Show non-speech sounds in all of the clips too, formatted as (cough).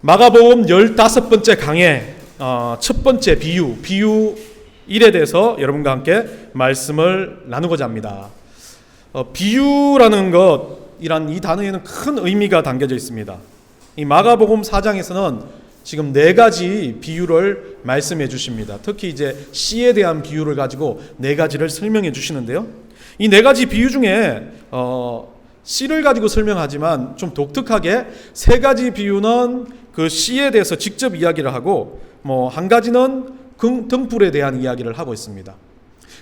마가복음 15번째 강의 어, 첫 번째 비유, 비유 1에 대해서 여러분과 함께 말씀을 나누고자 합니다. 어, 비유라는 것이란 이 단어에는 큰 의미가 담겨져 있습니다. 이 마가복음 4장에서는 지금 네 가지 비유를 말씀해 주십니다. 특히 이제 씨에 대한 비유를 가지고 네 가지를 설명해 주시는데요. 이 네 가지 비유 중에 어, 씨를 가지고 설명하지만 좀 독특하게 세 가지 비유는 그 씨에 대해서 직접 이야기를 하고 뭐 한 가지는 등, 등불에 대한 이야기를 하고 있습니다.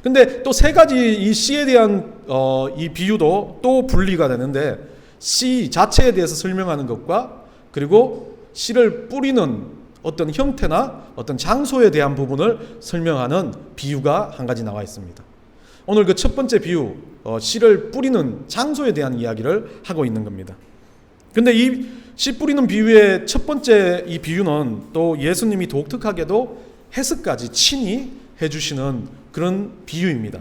근데 또 세 가지 이 씨에 대한 어, 이 비유도 또 분리가 되는데 씨 자체에 대해서 설명하는 것과 그리고 씨를 뿌리는 어떤 형태나 어떤 장소에 대한 부분을 설명하는 비유가 한 가지 나와 있습니다. 오늘 그 첫 번째 비유, 어, 씨를 뿌리는 장소에 대한 이야기를 하고 있는 겁니다. 근데 이 씨 뿌리는 비유의 첫 번째 이 비유는 또 예수님이 독특하게도 해석까지 친히 해주시는 그런 비유입니다.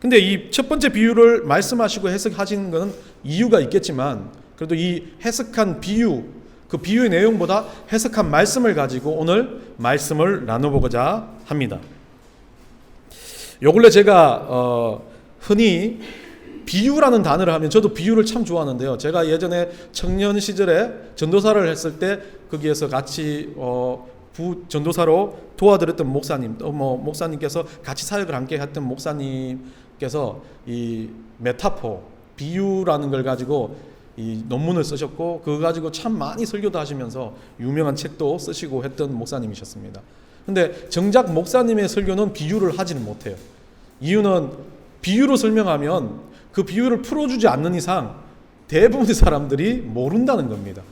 근데 이 첫 번째 비유를 말씀하시고 해석하시는 것은 이유가 있겠지만 그래도 이 해석한 비유, 그 비유의 내용보다 해석한 말씀을 가지고 오늘 말씀을 나눠보고자 합니다. 요 근래 제가 어, 흔히 비유라는 단어를 하면 저도 비유를 참 좋아하는데요. 제가 예전에 청년 시절에 전도사를 했을 때 거기에서 같이 어, 부 전도사로 도와드렸던 목사님, 또 뭐 목사님께서 같이 사역을 함께 했던 목사님께서 이 메타포 비유라는 걸 가지고 이 논문을 쓰셨고 그거 가지고 참 많이 설교도 하시면서 유명한 책도 쓰시고 했던 목사님이셨습니다. 근데 정작 목사님의 설교는 비유를 하지는 못해요. 이유는 비유로 설명하면 그 비유를 풀어주지 않는 이상 대부분의 사람들이 모른다는 겁니다.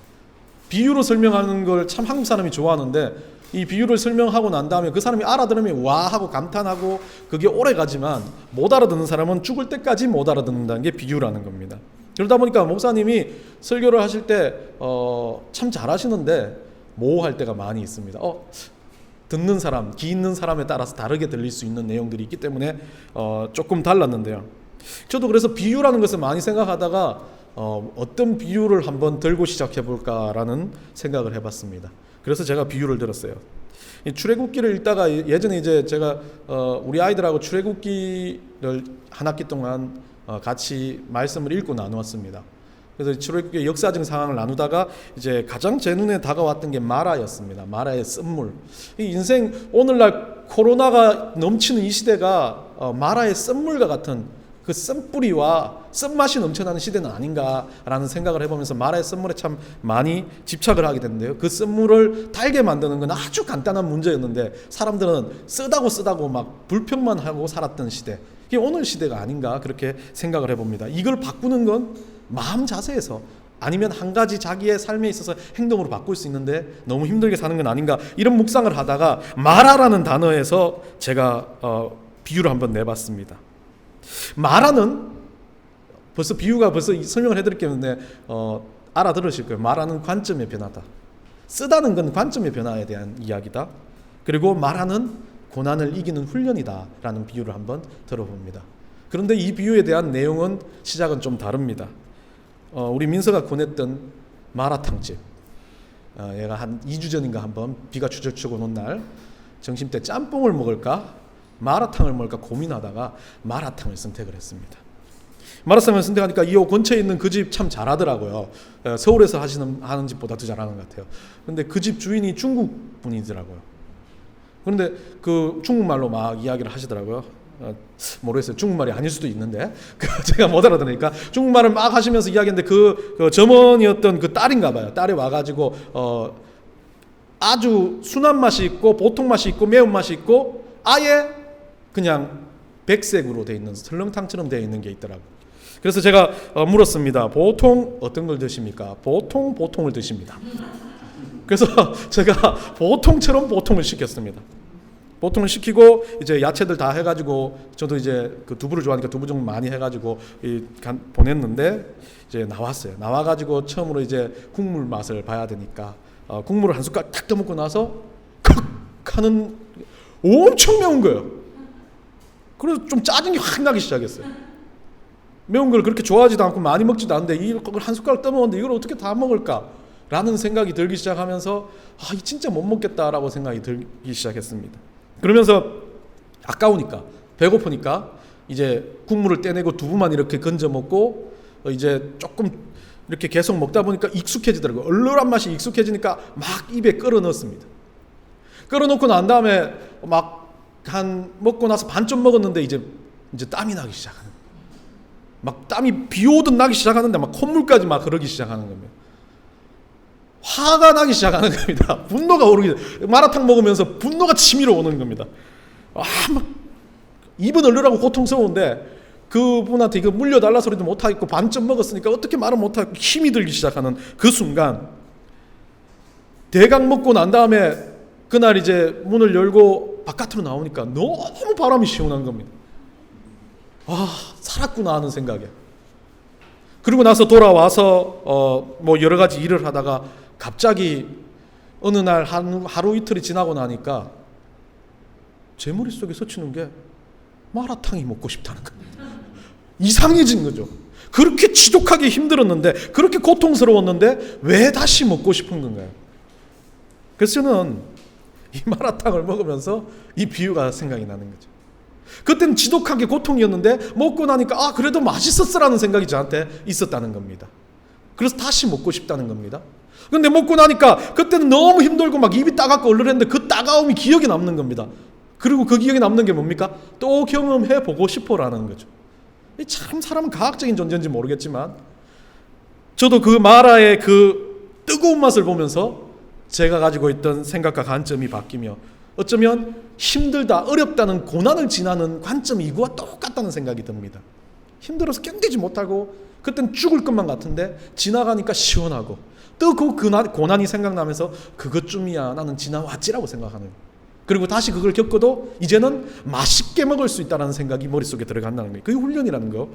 비유로 설명하는 걸 참 한국 사람이 좋아하는데 이 비유를 설명하고 난 다음에 그 사람이 알아들으면 와 하고 감탄하고 그게 오래 가지만 못 알아듣는 사람은 죽을 때까지 못 알아듣는다는 게 비유라는 겁니다. 그러다 보니까 목사님이 설교를 하실 때 어, 참 잘하시는데 모호할 때가 많이 있습니다. 어, 듣는 사람, 귀 있는 사람에 따라서 다르게 들릴 수 있는 내용들이 있기 때문에 어, 조금 달랐는데요. 저도 그래서 비유라는 것을 많이 생각하다가 어, 어떤 비유를 한번 들고 시작해 볼까라는 생각을 해봤습니다. 그래서 제가 비유를 들었어요. 이 출애굽기를 읽다가 예전에 이제 제가 어, 우리 아이들하고 출애굽기를 한 학기 동안 어, 같이 말씀을 읽고 나누었습니다. 그래서 출애굽기 역사적 상황을 나누다가 이제 가장 제 눈에 다가왔던 게 마라였습니다. 마라의 쓴물. 이 인생 오늘날 코로나가 넘치는 이 시대가 어, 마라의 쓴물과 같은 그 쓴뿌리와 쓴맛이 넘쳐나는 시대는 아닌가라는 생각을 해보면서 마라의 쓴물에 참 많이 집착을 하게 됐는데요. 그 쓴물을 달게 만드는 건 아주 간단한 문제였는데 사람들은 쓰다고 쓰다고 막 불평만 하고 살았던 시대. 이게 오늘 시대가 아닌가 그렇게 생각을 해봅니다. 이걸 바꾸는 건 마음 자세에서 아니면 한 가지 자기의 삶에 있어서 행동으로 바꿀 수 있는데 너무 힘들게 사는 건 아닌가 이런 묵상을 하다가 마라라는 단어에서 제가 어, 비유를 한번 내봤습니다. 마라는 벌써 비유가 벌써 설명을 해드릴게요. 어, 알아들으실 거예요. 말하는 관점의 변화다. 쓰다는 건 관점의 변화에 대한 이야기다. 그리고 말하는 고난을 이기는 훈련이다라는 비유를 한번 들어봅니다. 그런데 이 비유에 대한 내용은 시작은 좀 다릅니다. 어, 우리 민서가 보냈던 마라탕집. 어, 얘가 한 2주 전인가 한번 비가 치고 온날 점심 때 짬뽕을 먹을까 마라탕을 먹을까 고민하다가 마라탕을 선택을 했습니다. 마라탕을 선택하니까 이 근처에 있는 그 집 참 잘하더라고요. 어, 서울에서 하시는 하는 집보다 더 잘하는 것 같아요. 근데 그 집 주인이 중국 분이더라고요. 그런데 그 중국말로 막 이야기를 하시더라고요. 어, 모르겠어요. 중국말이 아닐 수도 있는데 (laughs) 그 제가 못 알아들으니까 중국말을 막 하시면서 이야기했는데 그, 그 점원이었던 그 딸인가 봐요. 딸이 와가지고 어, 아주 순한 맛이 있고 보통 맛이 있고 매운 맛이 있고 아예 그냥 백색으로 돼 있는 설렁탕처럼 되어 있는 게 있더라고. 그래서 제가 어, 물었습니다. 보통 어떤 걸 드십니까? 보통 보통을 드십니다. 그래서 (laughs) 제가 보통처럼 보통을 시켰습니다. 보통을 시키고 이제 야채들 다 해가지고 저도 이제 그 두부를 좋아하니까 두부 좀 많이 해가지고 이 간, 보냈는데 이제 나왔어요. 나와가지고 처음으로 이제 국물 맛을 봐야 되니까 어, 국물을 한 숟갈 탁 떠먹고 나서 칵 하는 엄청 매운 거예요. 그래서 좀 짜증이 확 나기 시작했어요. 매운 걸 그렇게 좋아하지도 않고 많이 먹지도 않는데 이걸 한 숟가락 떠먹었는데 이걸 어떻게 다 먹을까? 라는 생각이 들기 시작하면서 아, 이 진짜 못 먹겠다라고 생각이 들기 시작했습니다. 그러면서 아까우니까 배고프니까 이제 국물을 떼내고 두부만 이렇게 건져 먹고 어, 이제 조금 이렇게 계속 먹다 보니까 익숙해지더라고요. 얼얼한 맛이 익숙해지니까 막 입에 끌어 넣었습니다. 끌어 놓고 난 다음에 막 한 먹고 나서 반쯤 먹었는데 이제 이제 땀이 나기 시작하는. 막 땀이 비 오듯 나기 시작하는데 막 콧물까지 막 흐르기 시작하는 겁니다. 화가 나기 시작하는 겁니다. 분노가 오르기 마라탕 먹으면서 분노가 치밀어 오는 겁니다. 아, 막 입은 얼르라고 고통스러운데 그분한테 이거 물려달라 소리도 못하겠고 반쯤 먹었으니까 어떻게 말을 못하고 힘이 들기 시작하는 그 순간 대강 먹고 난 다음에 그날 이제 문을 열고 바깥으로 나오니까 너무 바람이 시원한 겁니다. 아 살았구나 하는 생각에 그리고 나서 돌아와서 어 뭐 여러 가지 일을 하다가 갑자기 어느 날 하루, 하루 이틀이 지나고 나니까 제 머릿속에 스치는 게 마라탕이 먹고 싶다는 겁니다. 이상해진 거죠. 그렇게 지독하게 힘들었는데 그렇게 고통스러웠는데 왜 다시 먹고 싶은 건가요? 그래서 저는 이 마라탕을 먹으면서 이 비유가 생각이 나는 거죠. 그때는 지독하게 고통이었는데 먹고 나니까 아 그래도 맛있었어라는 생각이 저한테 있었다는 겁니다. 그래서 다시 먹고 싶다는 겁니다. 근데 먹고 나니까 그때는 너무 힘들고 막 입이 따갑고 얼얼했는데 그 따가움이 기억에 남는 겁니다. 그리고 그 기억에 남는 게 뭡니까? 또 경험해 보고 싶어라는 거죠. 참 사람은 과학적인 존재인지 모르겠지만 저도 그 마라의 그 뜨거운 맛을 보면서 제가 가지고 있던 생각과 관점이 바뀌며 어쩌면 힘들다, 어렵다는 고난을 지나는 관점이 이거와 똑같다는 생각이 듭니다. 힘들어서 견디지 못하고 그땐 죽을 것만 같은데 지나가니까 시원하고 또그 고난이 생각나면서 그것쯤이야 나는 지나왔지라고 생각하는 그리고 다시 그걸 겪어도 이제는 맛있게 먹을 수 있다는 생각이 머릿속에 들어간다는 거예요. 그게 훈련이라는 거.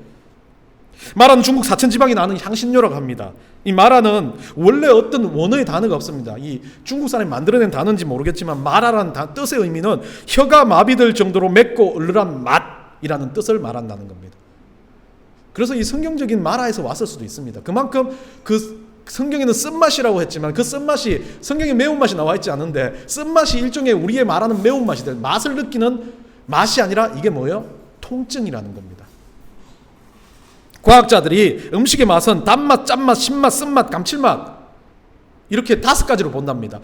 마라는 중국 사천 지방에 나는 향신료라고 합니다. 이 마라는 원래 어떤 원어의 단어가 없습니다. 이 중국 사람이 만들어낸 단어인지 모르겠지만 마라라는 뜻의 의미는 혀가 마비될 정도로 맵고 얼얼한 맛이라는 뜻을 말한다는 겁니다. 그래서 이 성경적인 마라에서 왔을 수도 있습니다. 그만큼 그 성경에는 쓴맛이라고 했지만 그 쓴맛이 성경에 매운맛이 나와 있지 않은데 쓴맛이 일종의 우리의 말하는 매운맛이 될 맛을 느끼는 맛이 아니라 이게 뭐예요? 통증이라는 겁니다. 과학자들이 음식의 맛은 단맛, 짠맛, 신맛, 쓴맛, 감칠맛 이렇게 다섯 가지로 본답니다.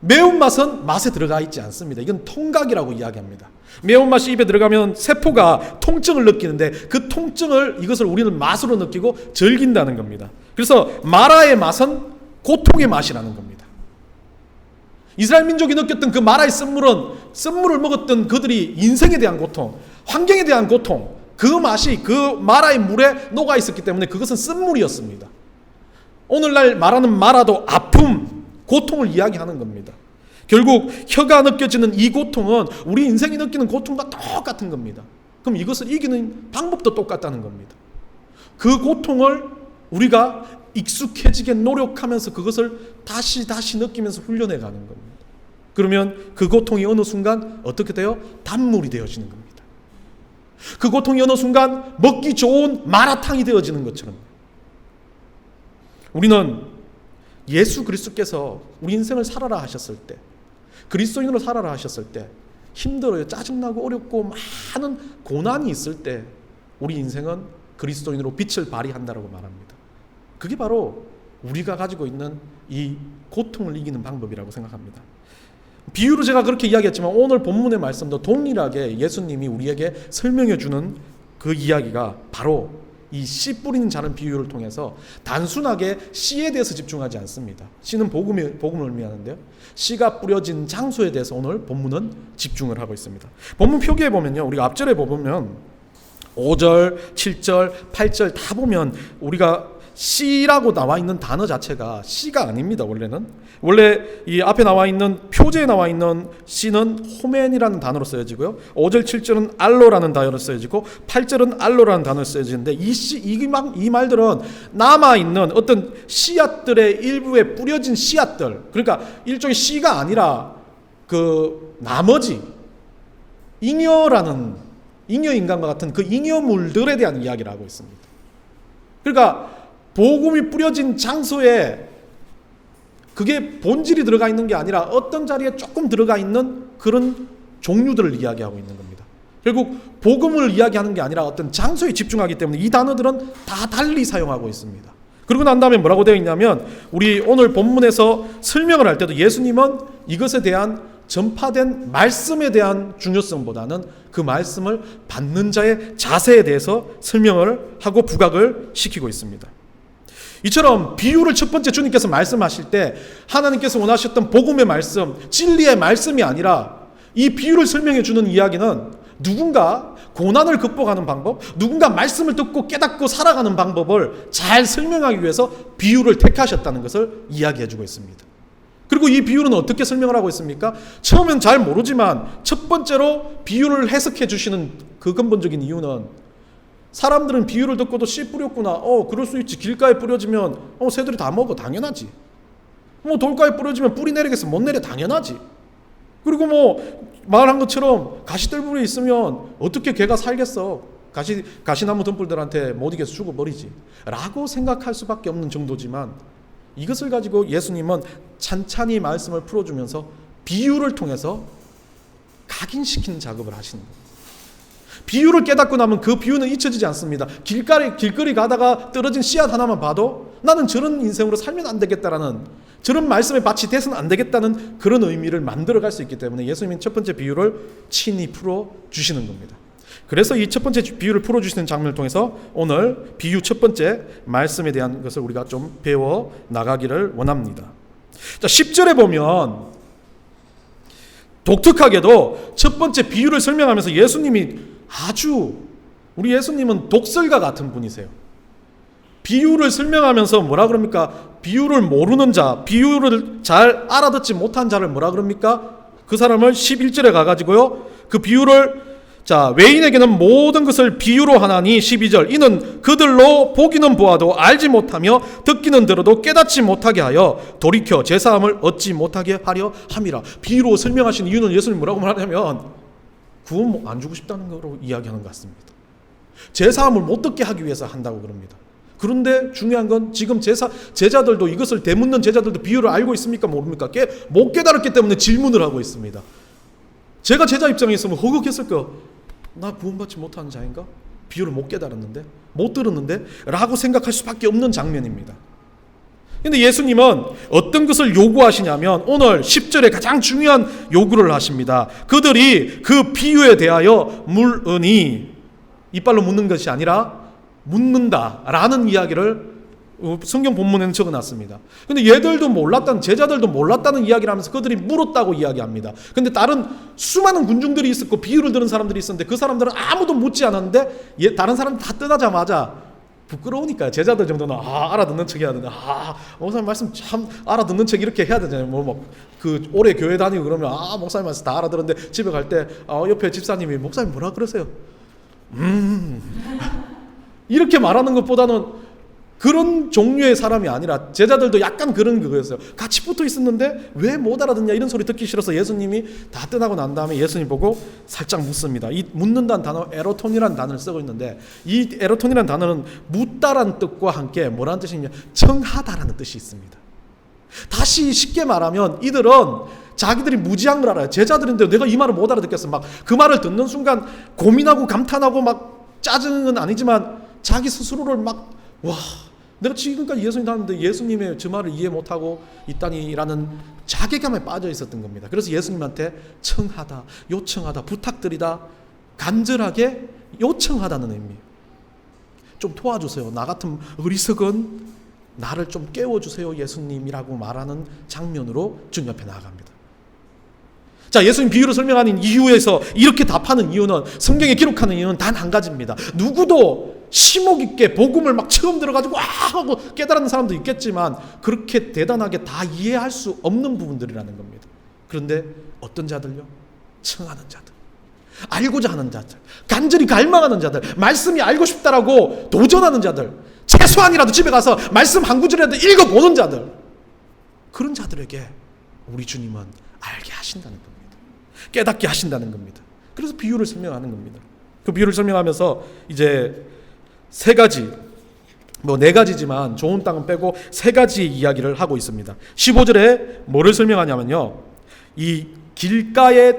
매운맛은 맛에 들어가 있지 않습니다. 이건 통각이라고 이야기합니다. 매운맛이 입에 들어가면 세포가 통증을 느끼는데 그 통증을 이것을 우리는 맛으로 느끼고 즐긴다는 겁니다. 그래서 마라의 맛은 고통의 맛이라는 겁니다. 이스라엘 민족이 느꼈던 그 마라의 쓴물은 쓴물을 먹었던 그들이 인생에 대한 고통, 환경에 대한 고통, 그 맛이 그 마라의 물에 녹아 있었기 때문에 그것은 쓴물이었습니다. 오늘날 말하는 마라도 아픔, 고통을 이야기하는 겁니다. 결국 혀가 느껴지는 이 고통은 우리 인생이 느끼는 고통과 똑같은 겁니다. 그럼 이것을 이기는 방법도 똑같다는 겁니다. 그 고통을 우리가 익숙해지게 노력하면서 그것을 다시 다시 느끼면서 훈련해 가는 겁니다. 그러면 그 고통이 어느 순간 어떻게 돼요? 단물이 되어지는 겁니다. 그 고통이 어느 순간 먹기 좋은 마라탕이 되어지는 것처럼. 우리는 예수 그리스도께서 우리 인생을 살아라 하셨을 때, 그리스도인으로 살아라 하셨을 때, 힘들어요, 짜증나고 어렵고 많은 고난이 있을 때, 우리 인생은 그리스도인으로 빛을 발휘한다라고 말합니다. 그게 바로 우리가 가지고 있는 이 고통을 이기는 방법이라고 생각합니다. 비유로 제가 그렇게 이야기했지만 오늘 본문의 말씀도 동일하게 예수님이 우리에게 설명해 주는 그 이야기가 바로 이 씨 뿌리는 자는 비유를 통해서 단순하게 씨에 대해서 집중하지 않습니다. 씨는 복음이, 복음을 의미하는데요. 씨가 뿌려진 장소에 대해서 오늘 본문은 집중을 하고 있습니다. 본문 표기에 보면요. 우리가 앞절에 보면 5절, 7절, 8절 다 보면 우리가 씨라고 나와 있는 단어 자체가 씨가 아닙니다. 원래는 원래 이 앞에 나와 있는 표제에 나와 있는 씨는 호멘이라는 단어로 쓰여지고요. 5절, 7절은 알로라는 단어로 쓰여지고 8절은 알로라는 단어로 쓰여지는데 이 씨, 이, 말, 이 말들은 남아 있는 어떤 씨앗들의 일부에 뿌려진 씨앗들. 그러니까 일종의 씨가 아니라 그 나머지 잉여라는 잉여 인간과 같은 그 잉여물들에 대한 이야기를 하고 있습니다. 그러니까 복음이 뿌려진 장소에 그게 본질이 들어가 있는 게 아니라 어떤 자리에 조금 들어가 있는 그런 종류들을 이야기하고 있는 겁니다. 결국 복음을 이야기하는 게 아니라 어떤 장소에 집중하기 때문에 이 단어들은 다 달리 사용하고 있습니다. 그리고 난 다음에 뭐라고 되어 있냐면 우리 오늘 본문에서 설명을 할 때도 예수님은 이것에 대한 전파된 말씀에 대한 중요성보다는 그 말씀을 받는 자의 자세에 대해서 설명을 하고 부각을 시키고 있습니다. 이처럼 비유를 첫 번째 주님께서 말씀하실 때 하나님께서 원하셨던 복음의 말씀, 진리의 말씀이 아니라 이 비유를 설명해 주는 이야기는 누군가 고난을 극복하는 방법, 누군가 말씀을 듣고 깨닫고 살아가는 방법을 잘 설명하기 위해서 비유를 택하셨다는 것을 이야기해 주고 있습니다. 그리고 이 비유는 어떻게 설명을 하고 있습니까? 처음엔 잘 모르지만 첫 번째로 비유를 해석해 주시는 그 근본적인 이유는 사람들은 비유를 듣고도 씨 뿌렸구나. 어, 그럴 수 있지. 길가에 뿌려지면 어, 새들이 다 먹어. 당연하지. 뭐 돌가에 뿌려지면 뿌리 내리겠어. 못 내려. 당연하지. 그리고 뭐 말한 것처럼 가시들불이 있으면 어떻게 개가 살겠어? 가시 가시나무 등불들한테 못 이겨서 죽어버리지. 라고 생각할 수밖에 없는 정도지만 이것을 가지고 예수님은 찬찬히 말씀을 풀어주면서 비유를 통해서 각인시키는 작업을 하시는 거예요. 비유를 깨닫고 나면 그 비유는 잊혀지지 않습니다. 길거리 길거리 가다가 떨어진 씨앗 하나만 봐도 나는 저런 인생으로 살면 안 되겠다라는 저런 말씀에 밭이 돼서는 안 되겠다는 그런 의미를 만들어 갈 수 있기 때문에 예수님은 첫 번째 비유를 친히 풀어 주시는 겁니다. 그래서 이 첫 번째 비유를 풀어 주시는 장면을 통해서 오늘 비유 첫 번째 말씀에 대한 것을 우리가 좀 배워 나가기를 원합니다. 자, 10절에 보면 독특하게도 첫 번째 비유를 설명하면서 예수님이 아주 우리 예수님은 독설가 같은 분이세요. 비유를 설명하면서 뭐라 그럽니까? 비유를 모르는 자, 비유를 잘 알아듣지 못한 자를 뭐라 그럽니까? 그 사람을 11절에 가가지고요. 그 비유를 자, 외인에게는 모든 것을 비유로 하나니 12절. 이는 그들로 보기는 보아도 알지 못하며 듣기는 들어도 깨닫지 못하게 하여 돌이켜 제 사함을 얻지 못하게 하려 함이라. 비유로 설명하신 이유는 예수님 뭐라고 말하냐면 구원 안 주고 싶다는 거로 이야기하는 것 같습니다. 제사함을 못 듣게 하기 위해서 한다고 그럽니다. 그런데 중요한 건 지금 제사 제자들도 이것을 되묻는 제자들도 비유를 알고 있습니까 모릅니까? 깨, 못 깨달았기 때문에 질문을 하고 있습니다. 제가 제자 입장에 있으면 허걱했을 거요. 나 구원받지 못하는 자인가? 비유를 못 깨달았는데 못 들었는데 라고 생각할 수밖에 없는 장면입니다. 근데 예수님은 어떤 것을 요구하시냐면 오늘 10절에 가장 중요한 요구를 하십니다. 그들이 그 비유에 대하여 물으니 이빨로 묻는 것이 아니라 묻는다라는 이야기를 성경 본문에는 적어 놨습니다. 근데 얘들도 몰랐다는 제자들도 몰랐다는 이야기를 하면서 그들이 물었다고 이야기합니다. 근데 다른 수많은 군중들이 있었고 비유를 들은 사람들이 있었는데 그 사람들은 아무도 묻지 않았는데 얘 다른 사람 다 떠나자마자 부끄러우니까 제자들 정도는 아 알아듣는 척 해야 되는데 아 목사님 말씀 참 알아듣는 척 이렇게 해야 되잖아요. 뭐 막 그 오래 교회 다니고 그러면 아 목사님 말씀 다 알아들었는데 집에 갈때 어, 옆에 집사님이 목사님 뭐라 그러세요? 음 (laughs) 이렇게 말하는 것보다는 그런 종류의 사람이 아니라 제자들도 약간 그런 그거였어요. 같이 붙어 있었는데 왜 못 알아듣냐 이런 소리 듣기 싫어서 예수님이 다 떠나고 난 다음에 예수님 보고 살짝 묻습니다. 이 묻는다는 단어 에로톤이라는 단어를 쓰고 있는데 이 에로톤이라는 단어는 묻다라는 뜻과 함께 뭐라는 뜻이냐 청하다라는 뜻이 있습니다. 다시 쉽게 말하면 이들은 자기들이 무지한 걸 알아요. 제자들인데 내가 이 말을 못 알아듣겠어. 막 그 말을 듣는 순간 고민하고 감탄하고 막 짜증은 아니지만 자기 스스로를 막 와, 내가 지금까지 예수님 닮는데 예수님의 저 말을 이해 못하고 있다니라는 자괴감에 빠져 있었던 겁니다. 그래서 예수님한테 청하다, 요청하다, 부탁드리다, 간절하게 요청하다는 의미. 좀 도와주세요. 나 같은 어리석은 나를 좀 깨워주세요, 예수님이라고 말하는 장면으로 주님 앞에 나아갑니다. 자, 예수님 비유를 설명하는 이유에서 이렇게 답하는 이유는 성경에 기록하는 이유는 단 한 가지입니다. 누구도 심옥 있게 복음을 막 처음 들어가지고 와 하고 깨달은 사람도 있겠지만 그렇게 대단하게 다 이해할 수 없는 부분들이라는 겁니다. 그런데 어떤 자들요? 청하는 자들. 알고자 하는 자들. 간절히 갈망하는 자들. 말씀이 알고 싶다라고 도전하는 자들. 최소한이라도 집에 가서 말씀 한 구절이라도 읽어보는 자들. 그런 자들에게 우리 주님은 알게 하신다는 겁니다. 깨닫게 하신다는 겁니다. 그래서 비유를 설명하는 겁니다. 그 비유를 설명하면서 이제 세 가지 뭐 네 가지지만 좋은 땅은 빼고 세 가지 이야기를 하고 있습니다. 15절에 뭐를 설명하냐면요. 이 길가에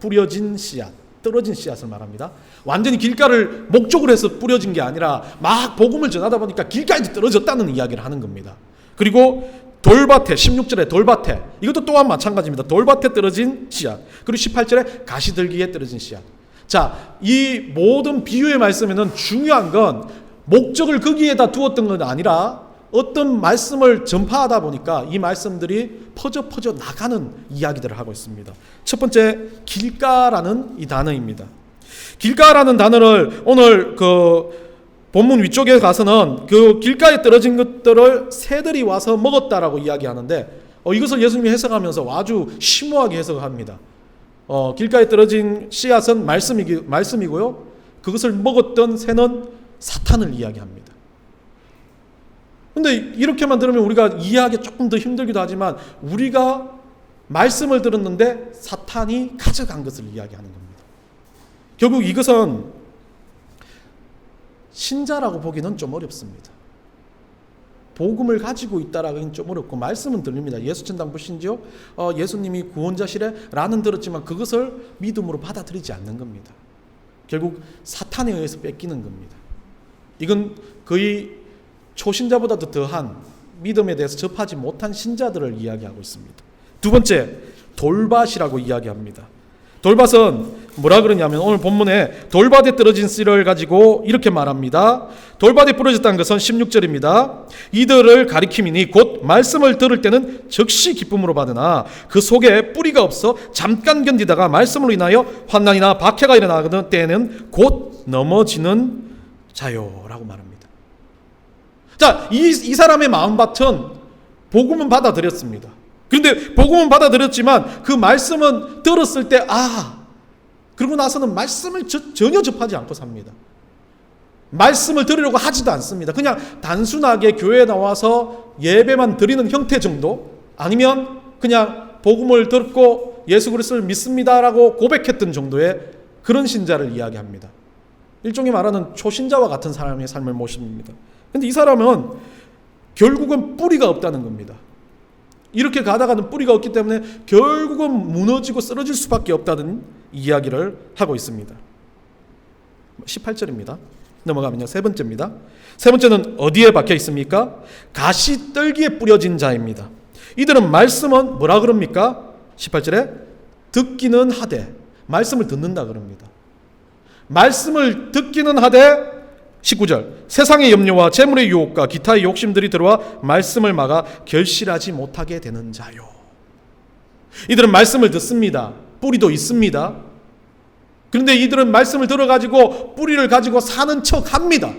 뿌려진 씨앗, 떨어진 씨앗을 말합니다. 완전히 길가를 목적으로 해서 뿌려진 게 아니라 막 복음을 전하다 보니까 길가에 떨어졌다는 이야기를 하는 겁니다. 그리고 돌밭에 16절에 돌밭에 이것도 또한 마찬가지입니다. 돌밭에 떨어진 씨앗. 그리고 18절에 가시들기에 떨어진 씨앗. 자, 이 모든 비유의 말씀에는 중요한 건 목적을 거기에다 두었던 건 아니라 어떤 말씀을 전파하다 보니까 이 말씀들이 퍼져 퍼져 나가는 이야기들을 하고 있습니다. 첫 번째 길가라는 이 단어입니다. 길가라는 단어를 오늘 그 본문 위쪽에 가서는 그 길가에 떨어진 것들을 새들이 와서 먹었다라고 이야기하는데 어, 이것을 예수님이 해석하면서 아주 심오하게 해석합니다. 어, 길가에 떨어진 씨앗은 말씀이기, 말씀이고요. 그것을 먹었던 새는 사탄을 이야기합니다. 근데 이렇게만 들으면 우리가 이해하기 조금 더 힘들기도 하지만 우리가 말씀을 들었는데 사탄이 가져간 것을 이야기하는 겁니다. 결국 이것은 신자라고 보기는 좀 어렵습니다. 복음을 가지고 있다라기는 좀 어렵고 말씀은 들립니다. 예수 천당 보신지요? 어, 예수님이 구원자시래? 라는 들었지만 그것을 믿음으로 받아들이지 않는 겁니다. 결국 사탄에 의해서 뺏기는 겁니다. 이건 거의 초신자보다도 더한 믿음에 대해서 접하지 못한 신자들을 이야기하고 있습니다. 두 번째, 돌밭이라고 이야기합니다. 돌밭은 뭐라 그러냐면 오늘 본문에 돌밭에 떨어진 씨를 가지고 이렇게 말합니다. 돌밭에 부러졌다는 것은 16절입니다. 이들을 가리킴이니 곧 말씀을 들을 때는 즉시 기쁨으로 받으나 그 속에 뿌리가 없어 잠깐 견디다가 말씀으로 인하여 환난이나 박해가 일어나는 때에는 곧 넘어지는 자요라고 말합니다. 자, 이, 이 사람의 마음밭은 복음은 받아들였습니다. 그런데 복음은 받아들였지만 그 말씀은 들었을 때, 아, 그러고 나서는 말씀을 저, 전혀 접하지 않고 삽니다. 말씀을 들으려고 하지도 않습니다. 그냥 단순하게 교회에 나와서 예배만 드리는 형태 정도 아니면 그냥 복음을 듣고 예수 그리스도를 믿습니다라고 고백했던 정도의 그런 신자를 이야기합니다. 일종의 말하는 초신자와 같은 사람의 삶을 모십니다. 근데 이 사람은 결국은 뿌리가 없다는 겁니다. 이렇게 가다가는 뿌리가 없기 때문에 결국은 무너지고 쓰러질 수밖에 없다는 이야기를 하고 있습니다. 18절입니다. 넘어가면요. 세 번째입니다. 세 번째는 어디에 박혀 있습니까? 가시 떨기에 뿌려진 자입니다. 이들은 말씀은 뭐라 그럽니까? 18절에 듣기는 하되 말씀을 듣는다 그럽니다. 말씀을 듣기는 하되 19절 세상의 염려와 재물의 유혹과 기타의 욕심들이 들어와 말씀을 막아 결실하지 못하게 되는 자요. 이들은 말씀을 듣습니다. 뿌리도 있습니다. 그런데 이들은 말씀을 들어가지고 뿌리를 가지고 사는 척 합니다.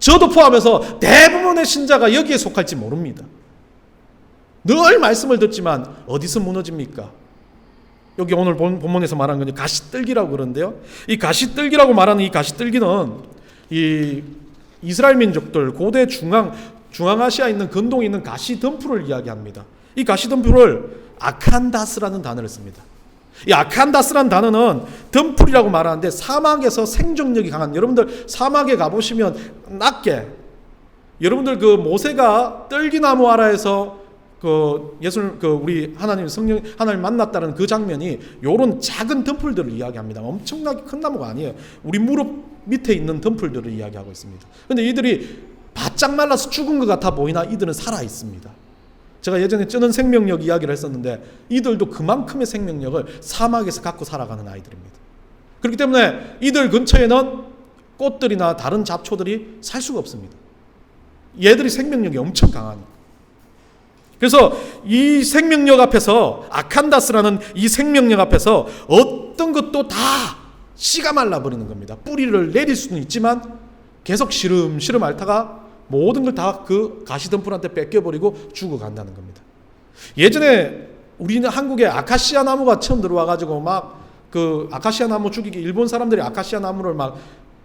저도 포함해서 대부분의 신자가 여기에 속할지 모릅니다. 늘 말씀을 듣지만 어디서 무너집니까? 여기 오늘 본문에서 말한 건 가시떨기라고 그러는데요. 이 가시떨기라고 말하는 이 가시떨기는 이 이스라엘 민족들 고대 중앙 중앙아시아에 있는 근동에 있는 가시 덤프를 이야기합니다. 이 가시 덤프를 아칸다스라는 단어를 씁니다. 이 아칸다스라는 단어는 덤풀이라고 말하는데 사막에서 생존력이 강한 여러분들 사막에 가보시면 낮게 여러분들 그 모세가 떨기나무 아라에서 그 예술 그 우리 하나님 성령 하나님 만났다는 그 장면이 요런 작은 덤플들을 이야기합니다. 엄청나게 큰 나무가 아니에요. 우리 무릎 밑에 있는 덤플들을 이야기하고 있습니다. 근데 이들이 바짝 말라서 죽은 것 같아 보이나 이들은 살아 있습니다. 제가 예전에 쩌는 생명력 이야기를 했었는데 이들도 그만큼의 생명력을 사막에서 갖고 살아가는 아이들입니다. 그렇기 때문에 이들 근처에는 꽃들이나 다른 잡초들이 살 수가 없습니다. 얘들이 생명력이 엄청 강하니까. 그래서 이 생명력 앞에서 아칸다스라는 이 생명력 앞에서 어떤 것도 다 씨가 말라 버리는 겁니다. 뿌리를 내릴 수는 있지만 계속 시름시름 앓다가 모든 걸 다 그 가시덤불한테 뺏겨버리고 죽어간다는 겁니다. 예전에 우리는 한국에 아카시아 나무가 처음 들어와 가지고 막 그 아카시아 나무 죽이기 일본 사람들이 아카시아 나무를 막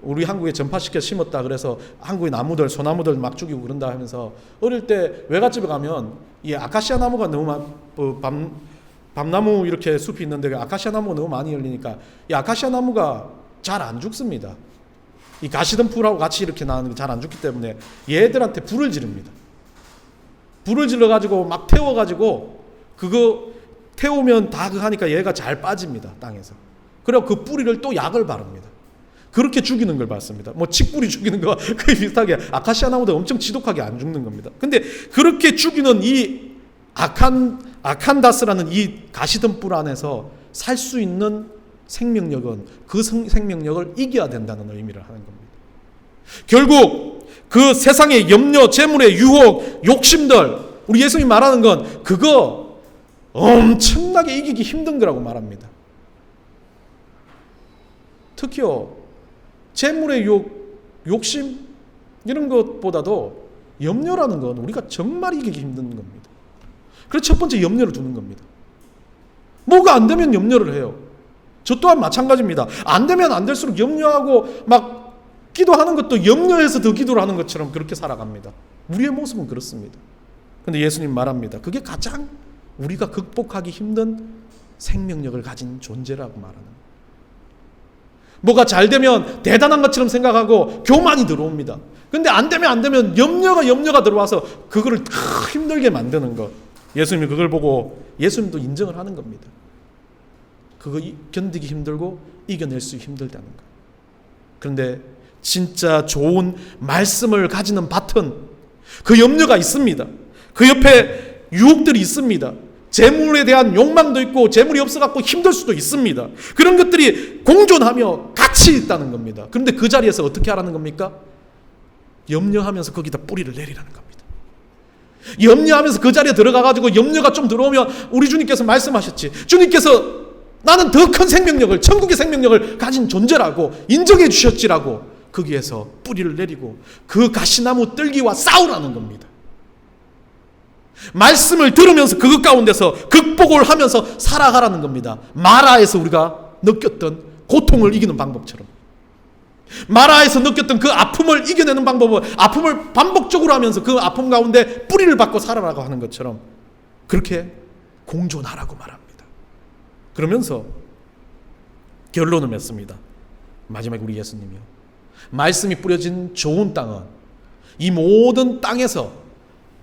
우리 한국에 전파시켜 심었다 그래서 한국의 나무들 소나무들 막 죽이고 그런다 하면서 어릴 때 외갓집에 가면 이 아카시아 나무가 너무 막 어, 밤 밤나무 이렇게 숲이 있는데 그 아카시아 나무가 너무 많이 열리니까 이 아카시아 나무가 잘 안 죽습니다. 이 가시덤불하고 같이 이렇게 나는 게잘안 죽기 때문에 얘들한테 불을 지릅니다. 불을 질러 가지고 막 태워 가지고 그거 태우면 다 그 하니까 얘가 잘 빠집니다 땅에서. 그리고 그 뿌리를 또 약을 바릅니다. 그렇게 죽이는 걸 봤습니다. 뭐 칡뿌리 죽이는 거와 (laughs) 거의 비슷하게 아카시아 나무도 엄청 지독하게 안 죽는 겁니다. 근데 그렇게 죽이는 이 아칸 아칸다스라는 이 가시덤불 안에서 살 수 있는 생명력은 그 생- 생명력을 이겨야 된다는 의미를 하는 겁니다. 결국 그 세상의 염려, 재물의 유혹, 욕심들 우리 예수님이 말하는 건 그거 엄청나게 이기기 힘든 거라고 말합니다. 특히요 재물의 욕, 욕심 이런 것보다도 염려라는 건 우리가 정말 이기기 힘든 겁니다. 그래서 첫 번째 염려를 두는 겁니다. 뭐가 안 되면 염려를 해요. 저 또한 마찬가지입니다. 안 되면 안 될수록 염려하고 막 기도하는 것도 염려해서 더 기도를 하는 것처럼 그렇게 살아갑니다. 우리의 모습은 그렇습니다. 근데 예수님 말합니다. 그게 가장 우리가 극복하기 힘든 생명력을 가진 존재라고 말하는. 뭐가 잘 되면 대단한 것처럼 생각하고 교만이 들어옵니다. 근데 안 되면 안 되면 염려가 염려가 들어와서 그거를 더 힘들게 만드는 것. 예수님이 그걸 보고 예수님도 인정을 하는 겁니다. 그거 이- 견디기 힘들고 이겨낼 수 힘들다는 거. 그런데 진짜 좋은 말씀을 가지는 밭은 그 염려가 있습니다. 그 옆에 유혹들이 있습니다. 재물에 대한 욕망도 있고 재물이 없어갖고 힘들 수도 있습니다. 그런 것들이 공존하며 같이 있다는 겁니다. 그런데 그 자리에서 어떻게 하라는 겁니까? 염려하면서 거기다 뿌리를 내리라는 겁니다. 염려하면서 그 자리에 들어가가지고 염려가 좀 들어오면 우리 주님께서 말씀하셨지. 주님께서 나는 더 큰 생명력을, 천국의 생명력을 가진 존재라고 인정해 주셨지라고 거기에서 뿌리를 내리고 그 가시나무 뜰기와 싸우라는 겁니다. 말씀을 들으면서 그것 가운데서 극복을 하면서 살아가라는 겁니다. 마라에서 우리가 느꼈던 고통을 이기는 방법처럼. 마라에서 느꼈던 그 아픔을 이겨내는 방법은 아픔을 반복적으로 하면서 그 아픔 가운데 뿌리를 받고 살아라고 하는 것처럼 그렇게 공존하라고 말합니다. 그러면서 결론을 맺습니다. 마지막에 우리 예수님이요. 말씀이 뿌려진 좋은 땅은 이 모든 땅에서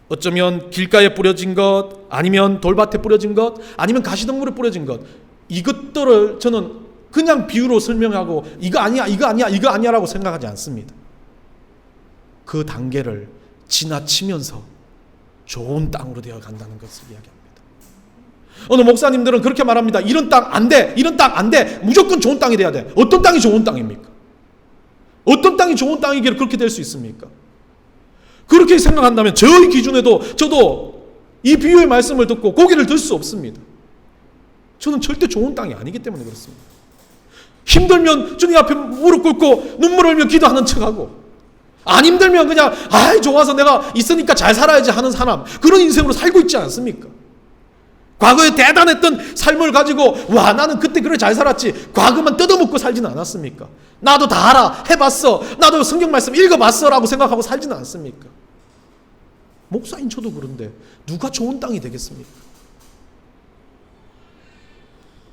어쩌면 길가에 뿌려진 것, 아니면 돌밭에 뿌려진 것, 아니면 가시덤불에 뿌려진 것, 이것들을 저는 그냥 비유로 설명하고 이거 아니야, 이거 아니야, 이거 아니야라고 생각하지 않습니다. 그 단계를 지나치면서 좋은 땅으로 되어 간다는 것을 이야기합니다. 어느 목사님들은 그렇게 말합니다. 이런 땅 안 돼, 이런 땅 안 돼, 무조건 좋은 땅이 돼야 돼. 어떤 땅이 좋은 땅입니까? 어떤 땅이 좋은 땅이기를 그렇게 될 수 있습니까? 그렇게 생각한다면 저의 기준에도 저도 이 비유의 말씀을 듣고 고개를 들 수 없습니다. 저는 절대 좋은 땅이 아니기 때문에 그렇습니다. 힘들면 주님 앞에 무릎 꿇고 눈물 흘며 기도하는 척하고 안 힘들면 그냥 아 좋아서 내가 있으니까 잘 살아야지 하는 사람 그런 인생으로 살고 있지 않습니까? 과거에 대단했던 삶을 가지고 와 나는 그때 그래 잘 살았지 과거만 뜯어먹고 살지는 않았습니까? 나도 다 알아 해봤어 나도 성경 말씀 읽어봤어라고 생각하고 살지는 않습니까? 목사인 저도 그런데 누가 좋은 땅이 되겠습니까?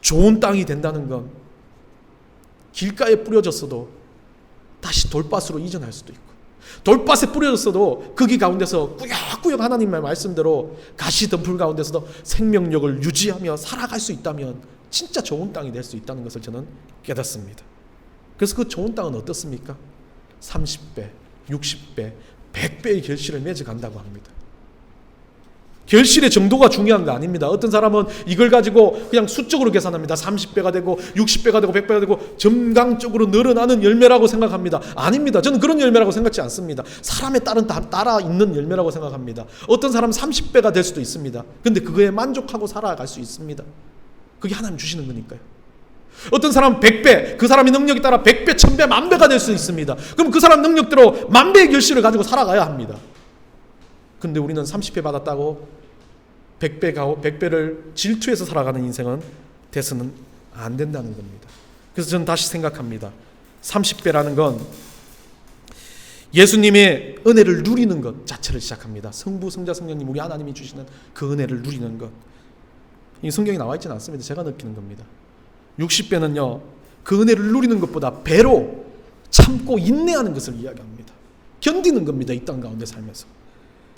좋은 땅이 된다는 건 길가에 뿌려졌어도 다시 돌밭으로 이전할 수도 있고 돌밭에 뿌려졌어도 거기 가운데서 꾸역꾸역 하나님의 말씀대로 가시 덤불 가운데서도 생명력을 유지하며 살아갈 수 있다면 진짜 좋은 땅이 될 수 있다는 것을 저는 깨닫습니다. 그래서 그 좋은 땅은 어떻습니까? 30배, 60배, 100배의 결실을 맺어 간다고 합니다. 결실의 정도가 중요한 거 아닙니다. 어떤 사람은 이걸 가지고 그냥 수적으로 계산합니다. 30배가 되고 60배가 되고 100배가 되고 점강적으로 늘어나는 열매라고 생각합니다. 아닙니다. 저는 그런 열매라고 생각지 않습니다. 사람에 따른 다- 따라 있는 열매라고 생각합니다. 어떤 사람은 30배가 될 수도 있습니다. 근데 그거에 만족하고 살아갈 수 있습니다. 그게 하나님 주시는 거니까요. 어떤 사람은 100배, 그 사람의 능력에 따라 100배, 1000배, 만배가 될 수 있습니다. 그럼 그 사람 능력대로 만배의 결실을 가지고 살아가야 합니다. 근데 우리는 30배 받았다고 100배 가고 100배를 질투해서 살아가는 인생은 돼서는 안 된다는 겁니다. 그래서 저는 다시 생각합니다. 30배라는 건 예수님의 은혜를 누리는 것 자체를 시작합니다. 성부, 성자, 성령님 우리 하나님이 주시는 그 은혜를 누리는 것. 이 성경에 나와 있지는 않습니다. 제가 느끼는 겁니다. 60배는요. 그 은혜를 누리는 것보다 배로 참고 인내하는 것을 이야기합니다. 견디는 겁니다. 이 땅 가운데 살면서.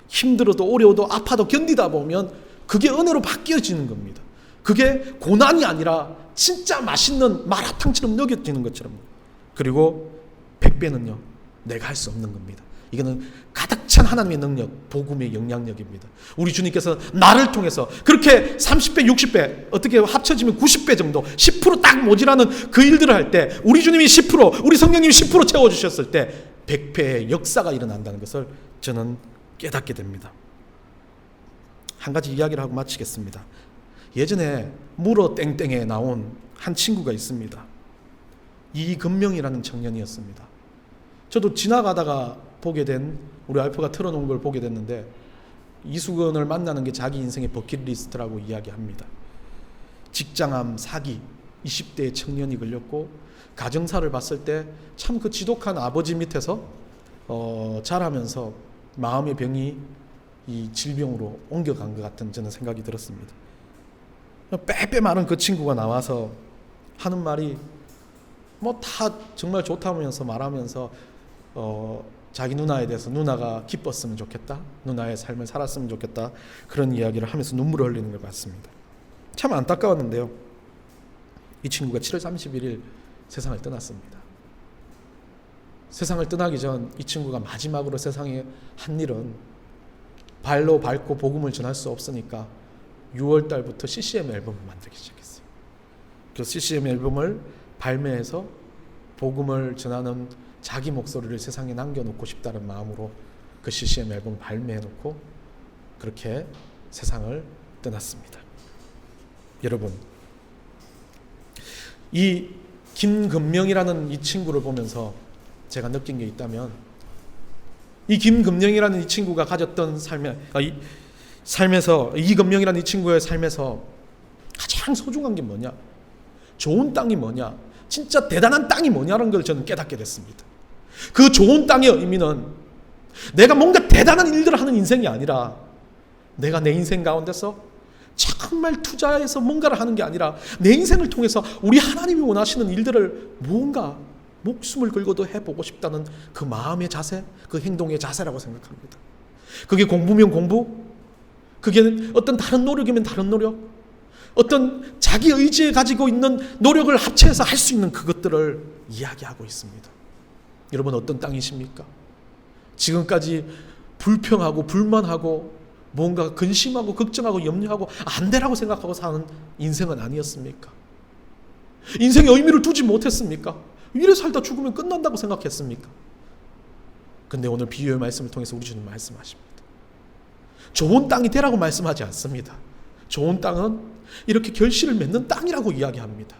힘들어도 어려워도 아파도 견디다 보면 그게 은혜로 바뀌어지는 겁니다. 그게 고난이 아니라 진짜 맛있는 마라탕처럼 느껴지는 것처럼. 그리고 백배는요. 내가 할 수 없는 겁니다. 이거는 가득 찬 하나님의 능력, 복음의 영향력입니다. 우리 주님께서 나를 통해서 그렇게 30배, 60배, 어떻게 합쳐지면 90배 정도, 10%딱 모자라는 그 일들을 할 때, 우리 주님이 10%, 우리 성령님이 10% 채워주셨을 때, 100배의 역사가 일어난다는 것을 저는 깨닫게 됩니다. 한 가지 이야기를 하고 마치겠습니다. 예전에 물어 땡땡에 나온 한 친구가 있습니다. 이금명이라는 청년이었습니다. 저도 지나가다가 보게 된 우리 알프가 틀어놓은 걸 보게 됐는데 이수근을 만나는 게 자기 인생의 버킷리스트라고 이야기합니다. 직장암, 사기, 20대의 청년이 걸렸고 가정사를 봤을 때 참 그 지독한 아버지 밑에서 어, 자라면서 마음의 병이 이 질병으로 옮겨간 것 같은 저는 생각이 들었습니다. 빼빼 마른 그 친구가 나와서 하는 말이 뭐 다 정말 좋다면서 말하면서 어, 자기 누나에 대해서 누나가 기뻤으면 좋겠다. 누나의 삶을 살았으면 좋겠다. 그런 이야기를 하면서 눈물을 흘리는 걸 봤습니다. 참 안타까웠는데요. 이 친구가 7월 31일 세상을 떠났습니다. 세상을 떠나기 전 이 친구가 마지막으로 세상에 한 일은 발로 밟고 복음을 전할 수 없으니까 6월 달부터 CCM 앨범을 만들기 시작했어요. 그 CCM 앨범을 발매해서 복음을 전하는 자기 목소리를 세상에 남겨놓고 싶다는 마음으로 그 CCM 앨범 발매해놓고 그렇게 세상을 떠났습니다. 여러분, 이 김금명이라는 이 친구를 보면서 제가 느낀 게 있다면 이 김금명이라는 이 친구가 가졌던 삶에 아, 이 삶에서 이금명이라는 이 친구의 삶에서 가장 소중한 게 뭐냐? 좋은 땅이 뭐냐? 진짜 대단한 땅이 뭐냐는 걸 저는 깨닫게 됐습니다. 그 좋은 땅의 의미는 내가 뭔가 대단한 일들을 하는 인생이 아니라 내가 내 인생 가운데서 정말 투자해서 뭔가를 하는 게 아니라 내 인생을 통해서 우리 하나님이 원하시는 일들을 무언가 목숨을 걸고도 해보고 싶다는 그 마음의 자세, 그 행동의 자세라고 생각합니다. 그게 공부면 공부, 그게 어떤 다른 노력이면 다른 노력, 어떤 자기 의지에 가지고 있는 노력을 합체해서 할 수 있는 그것들을 이야기하고 있습니다. 여러분 어떤 땅이십니까? 지금까지 불평하고 불만하고 뭔가 근심하고 걱정하고 염려하고 안 되라고 생각하고 사는 인생은 아니었습니까? 인생의 의미를 두지 못했습니까? 이래 살다 죽으면 끝난다고 생각했습니까? 근데 오늘 비유의 말씀을 통해서 우리 주님 말씀하십니다. 좋은 땅이 되라고 말씀하지 않습니다. 좋은 땅은 이렇게 결실을 맺는 땅이라고 이야기합니다.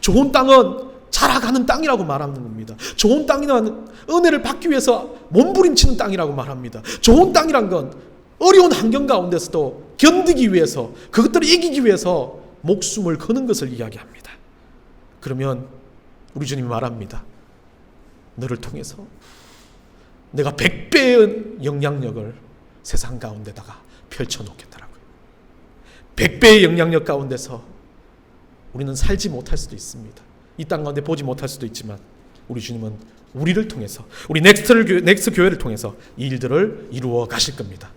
좋은 땅은 자라가는 땅이라고 말하는 겁니다. 좋은 땅이란 은혜를 받기 위해서 몸부림치는 땅이라고 말합니다. 좋은 땅이란 건 어려운 환경 가운데서도 견디기 위해서 그것들을 이기기 위해서 목숨을 거는 것을 이야기합니다. 그러면 우리 주님이 말합니다. 너를 통해서 내가 백배의 영향력을 세상 가운데다가 펼쳐놓겠더라고요. 백배의 영향력 가운데서 우리는 살지 못할 수도 있습니다. 이 땅 가운데 보지 못할 수도 있지만 우리 주님은 우리를 통해서 우리 넥스트를 넥스 교회를 통해서 이 일들을 이루어 가실 겁니다.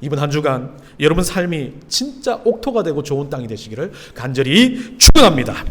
이번 한 주간 여러분 삶이 진짜 옥토가 되고 좋은 땅이 되시기를 간절히 축원합니다.